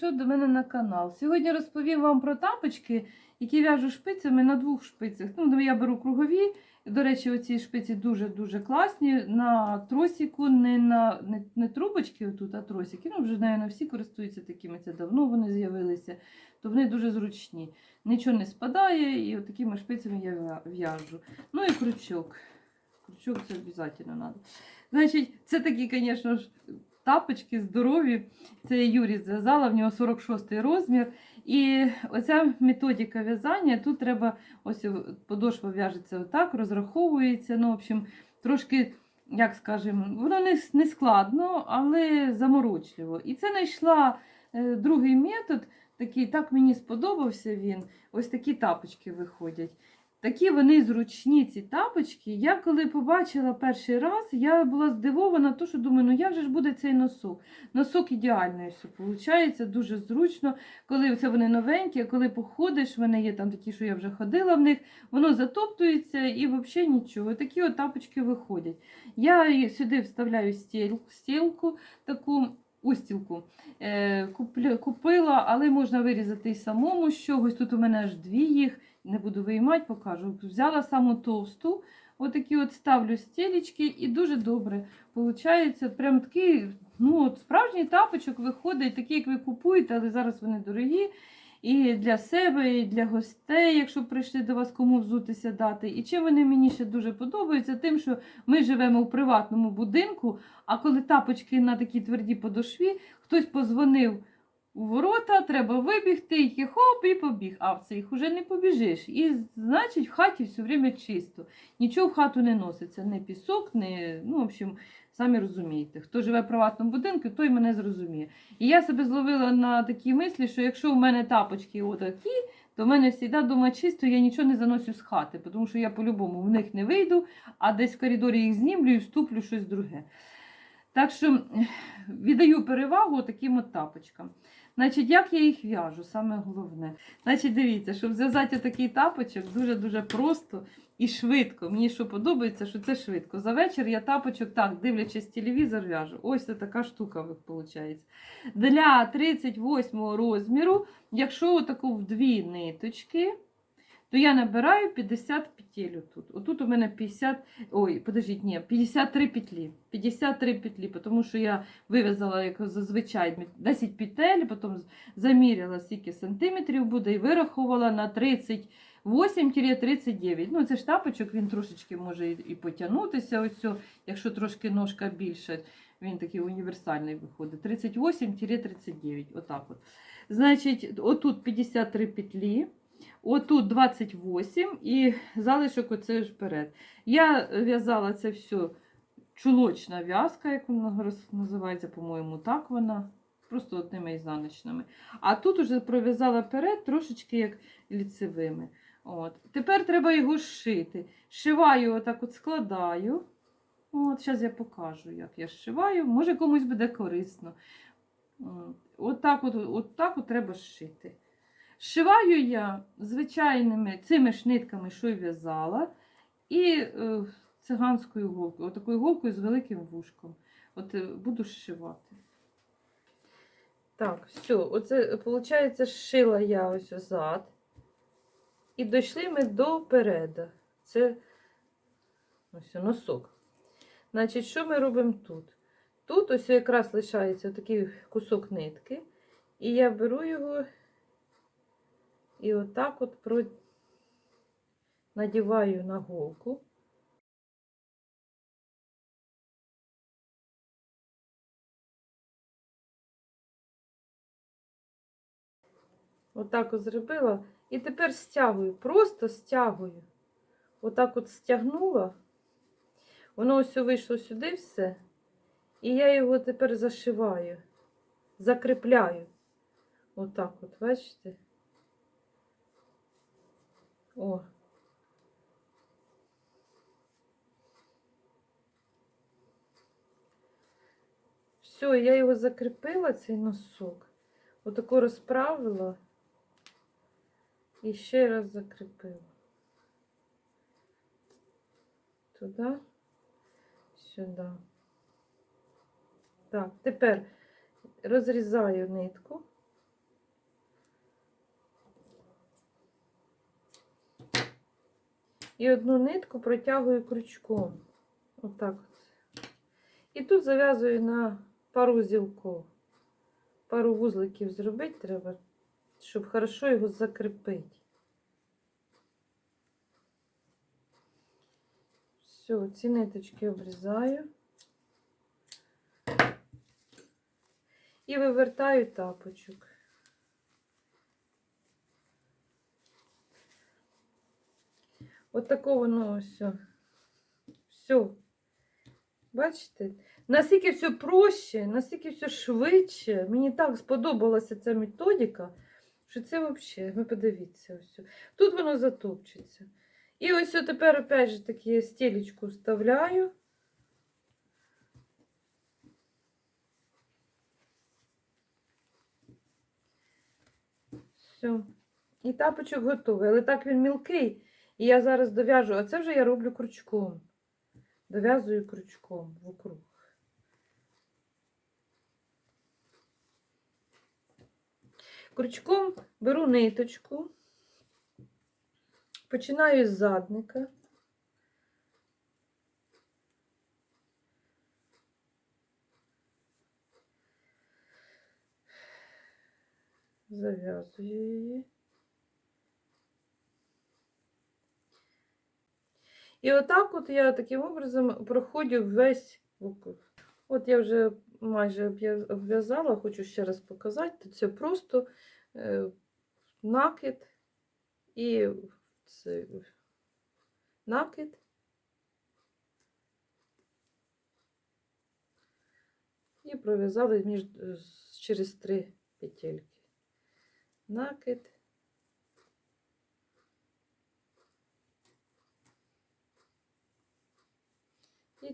Зайшов до мене на канал. Сьогодні розповім вам про тапочки, які в'яжу шпицями на двох шпицях. Ну, я беру кругові. До речі, оці шпиці дуже-дуже класні. На тросіку, не на не, не трубочки, отут, а тросики. Ну, вже, мабуть, всі користуються такими. Це давно вони з'явилися, то вони дуже зручні. Нічого не спадає, і от такими шпицями я в'яжу. Ну і крючок. Крючок це обов'язково треба. Значить, це такі, звісно ж, тапочки здорові. Це Юрій зв'язала, в нього 46 розмір. І оця методика в'язання, тут треба ось подошва в'яжеться отак, розраховується. Ну, в общем, трошки, як скажемо, воно не, не складно, але заморочливо. І це знайшла е, другий метод, такий, так мені сподобався він. Ось такі тапочки виходять. Такі вони зручні, ці тапочки. Я коли побачила перший раз, я була здивована, то що думаю, ну як же ж буде цей носок? Носок ідеальний все виходить, дуже зручно. Коли це вони новенькі, коли походиш, вони є там такі, що я вже ходила в них, воно затоптується і взагалі нічого. Такі от тапочки виходять. Я сюди вставляю стіл, стілку, таку устілку. Е, купила, але можна вирізати і самому з чогось. Тут у мене аж дві їх не буду виймати, покажу. Взяла саму товсту, отакі от ставлю стілечки і дуже добре. Получається, прям такий, ну от справжній тапочок виходить, такий, як ви купуєте, але зараз вони дорогі. І для себе, і для гостей, якщо прийшли до вас кому взутися дати. І чим вони мені ще дуже подобаються, тим, що ми живемо у приватному будинку, а коли тапочки на такій твердій подошві, хтось позвонив у ворота, треба вибігти, і хоп, і побіг. А в цих уже не побіжиш. І значить в хаті все время чисто. Нічого в хату не носиться, не пісок, не, ну, в общем, самі розумієте. Хто живе в приватному будинку, той мене зрозуміє. І я себе зловила на такій мислі, що якщо в мене тапочки отакі, то в мене завжди дома чисто, я нічого не заносю з хати, тому що я по-любому в них не вийду, а десь в коридорі їх знімлю і вступлю щось друге. Так що віддаю перевагу таким от тапочкам. Значить, як я їх в'яжу, саме головне. Значить, дивіться, щоб зв'язати такий тапочок дуже-дуже просто і швидко. Мені що подобається, що це швидко. За вечір я тапочок, так, дивлячись телевізор, в'яжу. Ось це така штука виходить. Для 38 розміру, якщо таку в дві ниточки, то я набираю 50 петель тут. Отут у мене 50, ой, подождіть, ні, 53 петлі. 53 петлі, тому що я вив'язала, як зазвичай, 10 петель, потім заміряла, скільки сантиметрів буде, і вирахувала на 38-39. Ну, це ж тапочок, він трошечки може і, потягнутися, ось, якщо трошки ножка більше, він такий універсальний виходить. 38-39, отак от. Значить, отут 53 петлі. Отут 28 і залишок оце ж вперед. Я в'язала це все чулочна в'язка, як вона називається, по-моєму, так вона. Просто одними ізнаночними. А тут уже пров'язала вперед трошечки як ліцевими. От. Тепер треба його зшити. Шиваю, отак от складаю. От, зараз я покажу, як я зшиваю. Може комусь буде корисно. От, от так от, от так от треба зшити. Зшиваю я звичайними цими ж нитками, що й в'язала, і е, циганською голкою, отакою голкою з великим вушком. От е, буду зшивати. Так, все, оце, виходить, зшила я ось зад. І дійшли ми до переда. Це ось носок. Значить, що ми робимо тут? Тут ось якраз лишається такий кусок нитки. І я беру його і отак от про... надіваю на голку. Отак от зробила. І тепер стягую, просто стягую. Отак от стягнула. Воно ось вийшло сюди все. І я його тепер зашиваю, закріпляю. Отак от, бачите? О. Все, я його закріпила, цей носок. Отако розправила і ще раз закріпила. Туди, сюди. Так, тепер розрізаю нитку. І одну нитку протягую крючком. Отак. от. І тут зав'язую на пару зілков. Пару вузликів зробити треба, щоб хорошо його закріпити. Все, ці ниточки обрізаю. І вивертаю тапочок. От тако воно ось. Все. Бачите? Наскільки все проще, наскільки все швидше. Мені так сподобалася ця методика, що це взагалі, ви подивіться, ось. Тут воно затопчеться. І ось тепер опять же таки стелечку вставляю. Все. І тапочок готовий. Але так він мілкий. І я зараз дов'яжу, а це вже я роблю крючком. Дов'язую крючком вокруг. Крючком беру ниточку, починаю з задника. Зав'язую її. І отак от я таким образом проходжу весь вокруг. От я вже майже обв'я- обв'язала, хочу ще раз показати. Це просто е, накид і це, накид. І пров'язали між, через три петельки. Накид.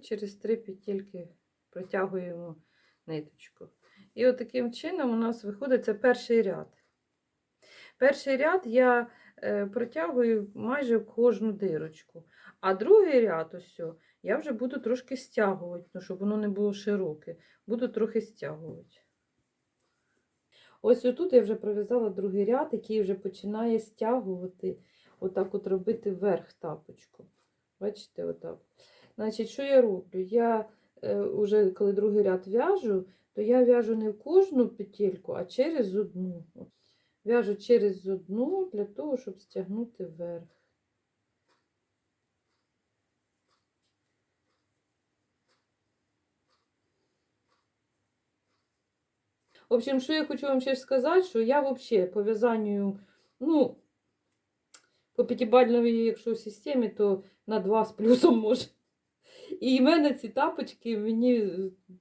Через три петельки протягуємо ниточку. І от таким чином у нас виходить перший ряд. Перший ряд я е, протягую майже кожну дирочку. А другий ряд, ось, я вже буду трошки стягувати, ну, щоб воно не було широке. Буду трохи стягувати. Ось отут я вже пров'язала другий ряд, який вже починає стягувати, отак от робити верх тапочку. Бачите, отак. Значить, що я роблю? Я е, уже коли другий ряд в'яжу, то я в'яжу не в кожну петельку, а через одну. В'яжу через одну для того, щоб стягнути вверх. В общем, що я хочу вам ще сказати, що я взагалі по в'язанню, ну, по п'ятибальної, якщо системі, то на 2 з плюсом може. І в мене ці тапочки мені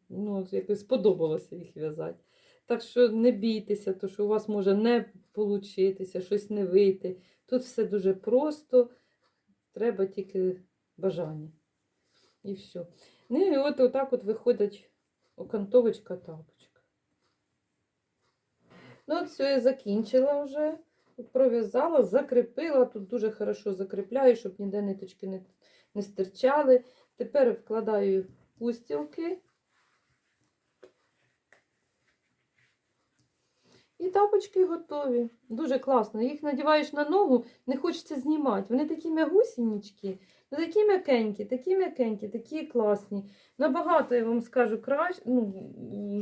ну, якось сподобалося їх в'язати. Так що не бійтеся, то що у вас може не получитися, щось не вийти. Тут все дуже просто, треба тільки бажання. І все. Ну і от отак от виходить окантовочка тапочка. Ну, от все, я закінчила вже. Пров'язала, закріпила. Тут дуже хорошо закріпляю, щоб ніде ниточки не, не стирчали. Тепер вкладаю пустілки. І тапочки готові. Дуже класно. Їх надіваєш на ногу, не хочеться знімати. Вони такі м'ягусінічки, ну такі м'якенькі, такі м'якенькі, такі класні. Набагато, я вам скажу, краще, ну,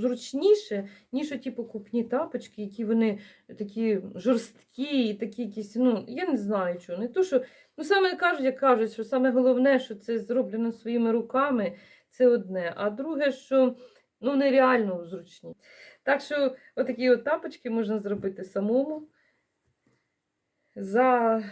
зручніше, ніж оті покупні тапочки, які вони такі жорсткі, і такі якісь, ну, я не знаю чого. Не то, що, ну, саме кажуть, як кажуть, що саме головне, що це зроблено своїми руками, це одне. А друге, що ну, нереально зручні. Так що отакі от тапочки можна зробити самому за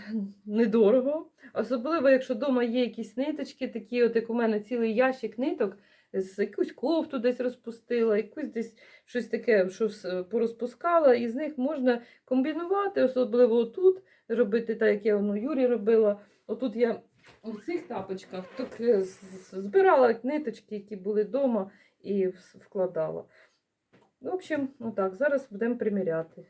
недорого. Особливо, якщо вдома є якісь ниточки, такі, от як у мене цілий ящик ниток, з якусь кофту десь розпустила, якусь десь щось таке, щось порозпускала, і з них можна комбінувати, особливо тут робити, так як я воно Юрі робила. Отут я у цих тапочках так е, збирала ниточки, які були вдома, і вкладала. В общем, отак, зараз будемо приміряти.